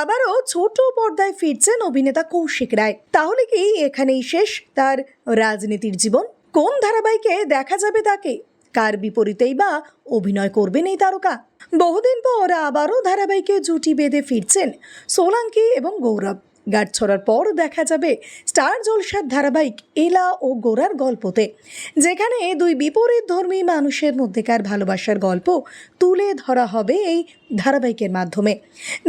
আবারও ছোট পর্দায় ফিরছেন অভিনেতা কৌশিক রায়। তাহলে কি এখানেই শেষ তার রাজনীতির জীবন? কোন ধারাবাহিকে দেখা যাবে তাকে? কার বিপরীতেই বা অভিনয় করবেন এই তারকা? বহুদিন পর আবারও ধারাবাহিকে জুটি বেঁধে ফিরছেন সোলাঙ্কি এবং গৌরব। গাঢ় ছড়ার পর দেখা যাবে স্টার জলসার ধারাবাহিক এলা ও গোরার গল্পতে, যেখানে দুই বিপরীত ধর্মী মানুষের মধ্যেকার ভালোবাসার গল্প তুলে ধরা হবে এই ধারাবাহিকের মাধ্যমে।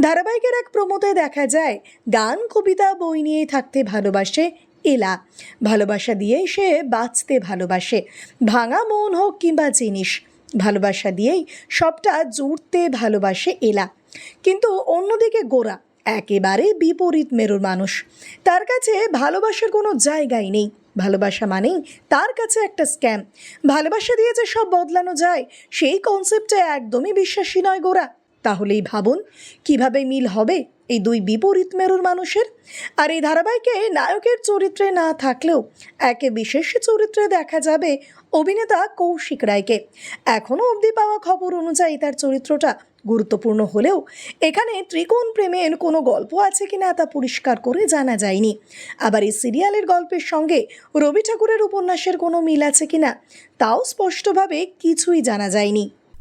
ধারাবাহিকের এক প্রমোতে দেখা যায়, গান, কবিতা, বই নিয়ে থাকতে ভালোবাসে এলা। ভালোবাসা দিয়েই সে বাঁচতে ভালোবাসে, ভাঙা মন হোক কিংবা জিনিস। ভালোবাসা দিয়েই সবটা জুড়তে ভালোবাসে এলা। কিন্তু অন্যদিকে গোরা একেবারে বিপরীত মেরুর মানুষ। তার কাছে ভালোবাসার কোনো জায়গাই নেই। ভালোবাসা মানেই তার কাছে একটা স্ক্যাম ভালোবাসা দিয়ে যে সব বদলানো যায়, সেই কনসেপ্টে একদমই বিশ্বাসী নয় গোরা। তাহলেই ভাবুন, কীভাবে মিল হবে এই দুই বিপরীত মেরুর মানুষের। আর এই ধারাবাহিকে নায়কের চরিত্রে না থাকলেও একে বিশেষ চরিত্রে দেখা যাবে অভিনেতা কৌশিক রায়কে। এখনও অবধি পাওয়া খবর অনুযায়ী তার চরিত্রটা গুরুত্বপূর্ণ হলেও এখানে ত্রিকোণ প্রেমের কোনো গল্প আছে কিনা তা পরিষ্কার করে জানা যায়নি। আবার এই সিরিয়ালের গল্পের সঙ্গে রবি ঠাকুরের উপন্যাসের কোনো মিল আছে কিনা তাও স্পষ্টভাবে কিছুই জানা যায়নি।